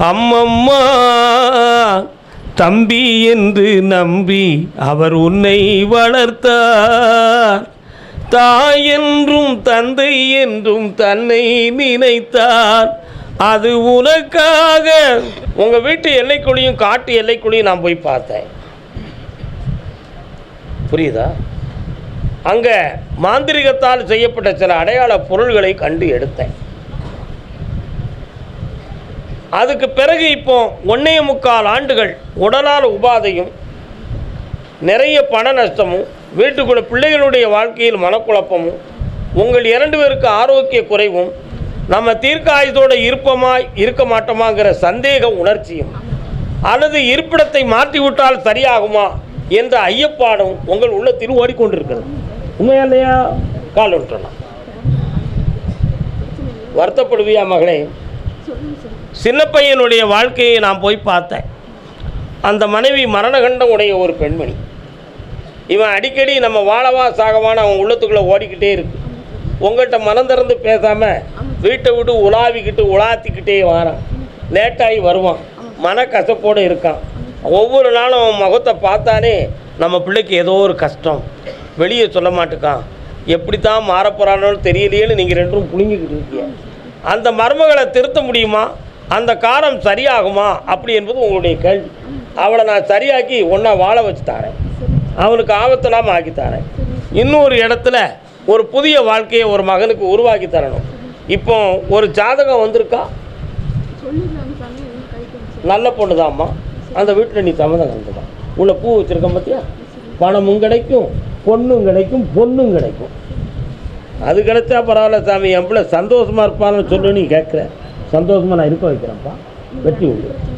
அம்மம்மா தம்பி என்று நம்பி அவர் உன்னை வளர்த்தார். தாய் என்றும் தந்தை என்றும் தன்னை நினைத்தார். அது உனக்காக. உங்கள் வீட்டு எல்லைக்குழியும் காட்டு எல்லைக்குழியும் நான் போய் பார்த்தேன். புரியுதா? அங்கே மாந்திரிகத்தால் செய்யப்பட்ட சில அடையாள பொருள்களை கண்டு எடுத்தேன். அதுக்கு பிறகு இப்போ ஒன்றே முக்கால் ஆண்டுகள் உடலால் உபாதையும் நிறைய பண நஷ்டமும் வீட்டுக்குள்ள பிள்ளைகளுடைய வாழ்க்கையில் மனக்குழப்பமும் உங்கள் இரண்டு பேருக்கு ஆரோக்கிய குறைவும் நம்ம தீர்க்க ஆயுதோடு இருப்போமா இருக்க மாட்டோமாங்கிற சந்தேக உணர்ச்சியும் அல்லது இருப்பிடத்தை மாற்றிவிட்டால் சரியாகுமா என்ற ஐயப்பாடும் உங்கள் உள்ளத்தில் ஓடிக்கொண்டிருக்கிறது. உண்மையா இல்லையா? கால் ஒன்றலாம் வருத்தப்படுவியா மகளே? சின்ன பையனுடைய வாழ்க்கையை நான் போய் பார்த்தேன். அந்த மனைவி மரணகண்டம் உடைய ஒரு பெண்மணி. இவன் அடிக்கடி நம்ம வாழவா சாகவான்னு அவன் உள்ளத்துக்குள்ளே ஓடிக்கிட்டே இருக்கு. உங்கள்கிட்ட மனம் திறந்து பேசாமல் வீட்டை விட்டு உலாவிக்கிட்டு உலாத்திக்கிட்டே வரான். லேட்டாகி வருவான். மன கசப்போடு இருக்கான். ஒவ்வொரு நாளும் அவன் முகத்தை பார்த்தாலே நம்ம பிள்ளைக்கு ஏதோ ஒரு கஷ்டம். வெளியே சொல்ல மாட்டுக்கான். எப்படி தான் மாறப்போகிறானோன்னு தெரியலையேன்னு நீங்கள் ரெண்டும் புழுங்கிக்கிட்டு இருக்கீங்க. அந்த மர்மங்களை திருத்த முடியுமா? அந்த காரம் சரியாகுமா? அப்படி என்பது உங்களுடைய கேள்வி. அவளை நான் சரியாக்கி ஒன்றா வாழ வச்சு தாரேன். அவனுக்கு ஆபத்தலாமல் ஆக்கி தாரேன். இன்னொரு இடத்துல ஒரு புதிய வாழ்க்கையை ஒரு மகனுக்கு உருவாக்கி தரணும். இப்போ ஒரு ஜாதகம் வந்திருக்கா? நல்ல பொண்ணு தான்மா அந்த வீட்டில் நீ சம்மதம் கலந்துதான் உள்ள பூ வச்சுருக்க பார்த்தியா பணமும் கிடைக்கும் பொண்ணும் கிடைக்கும் பொண்ணும் கிடைக்கும். அது கிடைச்சா பரவாயில்ல சாமி என் பிள்ளை சந்தோஷமா இருப்பான்னு சொல்லி நீ கேட்குற. சந்தோஷமாக நான் இருக்க வைக்கிறேன்ப்பா. வெட்டி விடு.